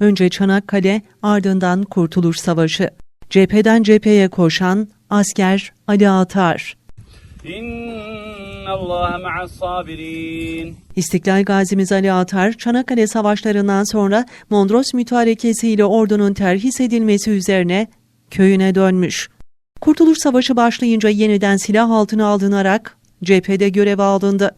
Önce Çanakkale, ardından Kurtuluş Savaşı. Cepheden cepheye koşan asker Ali Atar. İstiklal gazimiz Ali Atar, Çanakkale savaşlarından sonra Mondros Mütarekesi ile ordunun terhis edilmesi üzerine köyüne dönmüş. Kurtuluş Savaşı başlayınca yeniden silah altına alınarak cephede görev alındı.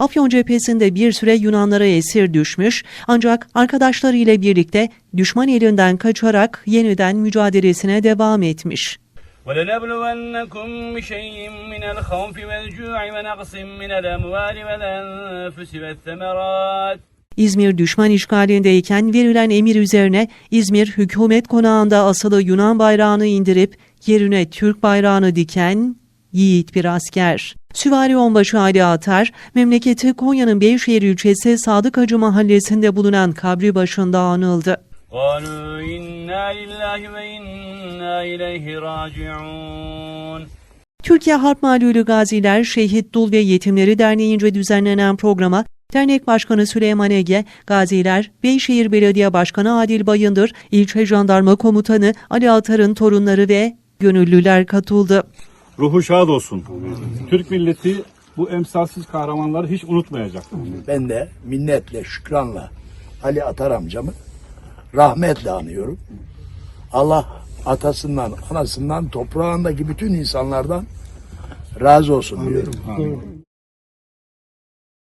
Afyon cephesinde bir süre Yunanlara esir düşmüş ancak arkadaşları ile birlikte düşman elinden kaçarak yeniden mücadelesine devam etmiş. ولنبلونكم بشيء من الخوف والجوع ونقص من الأموال والأنفس والثمرات İzmir düşman işgalindeyken verilen emir üzerine İzmir hükümet konağında asılı Yunan bayrağını indirip yerine Türk bayrağını diken yiğit bir asker. Süvari Onbaşı Ali Atar, memleketi Konya'nın Beyşehir ilçesi Sadık Hacı mahallesinde bulunan kabri başında anıldı. قالوا إنا لله وإنا إليه راجعون Türkiye Harp Malulü Gaziler, Şehit Dul ve Yetimleri Derneği'nce düzenlenen programa Dernek Başkanı Süleyman Ege, Gaziler, Beyşehir Belediye Başkanı Adil Bayındır, İlçe Jandarma Komutanı Ali Atar'ın torunları ve gönüllüler katıldı. Ruhu şad olsun. Türk milleti bu emsalsiz kahramanları hiç unutmayacak. Ben de minnetle, şükranla Ali Atar amcamı rahmetle anıyorum. Allah atasından, anasından, toprağındaki bütün insanlardan razı olsun diyorum.